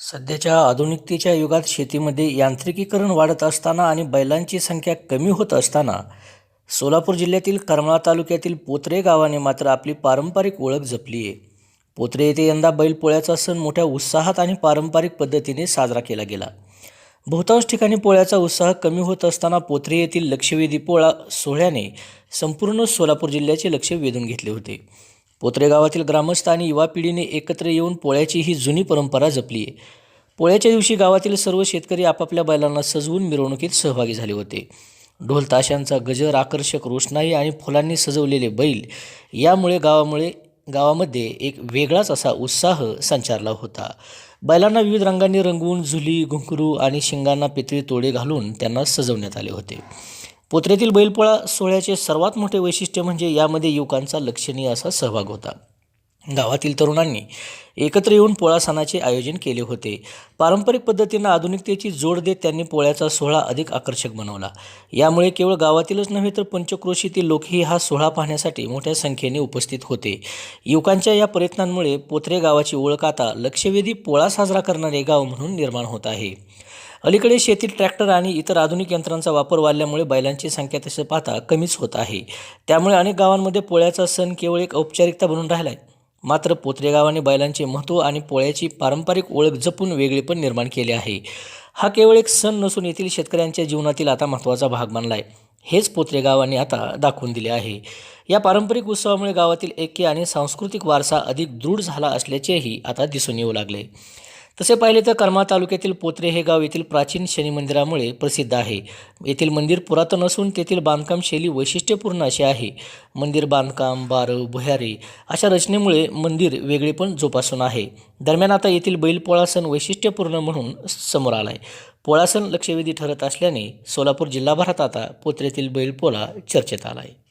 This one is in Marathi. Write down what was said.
सध्याच्या आधुनिकतेच्या युगात शेतीमध्ये यांत्रिकीकरण वाढत असताना आणि बैलांची संख्या कमी होत असताना सोलापूर जिल्ह्यातील करमाळा तालुक्यातील पोत्रे गावाने मात्र आपली पारंपरिक ओळख जपली आहे. पोत्रे येथे यंदा बैलपोळ्याचा सण मोठ्या उत्साहात आणि पारंपरिक पद्धतीने साजरा केला गेला. बहुतांश ठिकाणी पोळ्याचा उत्साह कमी होत असताना पोत्रे येथील लक्षवेधी पोळा सोहळ्याने संपूर्ण सोलापूर जिल्ह्याचे लक्ष वेधून घेतले होते. पोत्रे गावातील ग्रामस्थ आणि युवा पिढीने एकत्र येऊन पोळ्याची ही जुनी परंपरा जपली आहे. पोळ्याच्या दिवशी गावातील सर्व शेतकरी आपापल्या बैलांना सजवून मिरवणुकीत सहभागी झाले होते. ढोल ताशांचा गजर आकर्षक रोषणाई आणि फुलांनी सजवलेले बैल यामुळे गावामुळे गावामध्ये एक वेगळाच असा उत्साह संचारला होता. बैलांना विविध रंगांनी रंगवून झुली घुंकरू आणि शिंगांना पितळी तोडे घालून त्यांना सजवण्यात आले होते. पोत्र्यातील बैलपोळा सोहळ्याचे सर्वात मोठे वैशिष्ट्य म्हणजे यामध्ये युवकांचा लक्षणीय असा सहभाग होता. गावातील तरुणांनी एकत्र येऊन पोळा सणाचे आयोजन केले होते. पारंपरिक पद्धतीनं आधुनिकतेची जोड देत त्यांनी पोळ्याचा सोहळा अधिक आकर्षक बनवला. यामुळे केवळ गावातीलच नव्हे तर पंचक्रोशीतील लोकही हा सोहळा पाहण्यासाठी मोठ्या संख्येने उपस्थित होते. युवकांच्या या प्रयत्नांमुळे पोत्रे गावाची ओळख आता लक्षवेधी पोळा साजरा करणारे गाव म्हणून निर्माण होत आहे. अलीकडे शेतीत ट्रॅक्टर आणि इतर आधुनिक यंत्रांचा वापर वाढल्यामुळे बैलांची संख्या तसे पाहता कमीच होत आहे. त्यामुळे अनेक गावांमध्ये पोळ्याचा सण केवळ एक औपचारिकता बनून राहिला आहे मात्र पोत्रे गावाने बैलांचे महत्त्व आणि पोळ्याची पारंपरिक ओळख जपून वेगळेपण निर्माण केले आहे. हा केवळ एक सण नसून येथील शेतकऱ्यांच्या जीवनातील आता महत्त्वाचा भाग बनला आहे हेच पोत्रे गावाने आता दाखवून दिले आहे. या पारंपरिक उत्सवामुळे गावातील ऐक्य आणि सांस्कृतिक वारसा अधिक दृढ झाला असल्याचेही आता दिसून येऊ लागले. तसे पाहिले तर कर्मा तालुक्यातील पोत्रे हे गाव येथील प्राचीन शनी मंदिरामुळे प्रसिद्ध आहे. येथील मंदिर पुरातन असून तेथील बांधकाम शैली वैशिष्ट्यपूर्ण अशी आहे. मंदिर बांधकाम बारव भुयारे अशा रचनेमुळे मंदिर वेगळेपण जोपासून आहे. दरम्यान आता येथील बैलपोळा सण वैशिष्ट्यपूर्ण म्हणून समोर आला आहे पोळा सण लक्षवेधी ठरत असल्याने सोलापूर जिल्हाभरात आता पोत्रेतील बैलपोळा चर्चेत आला आहे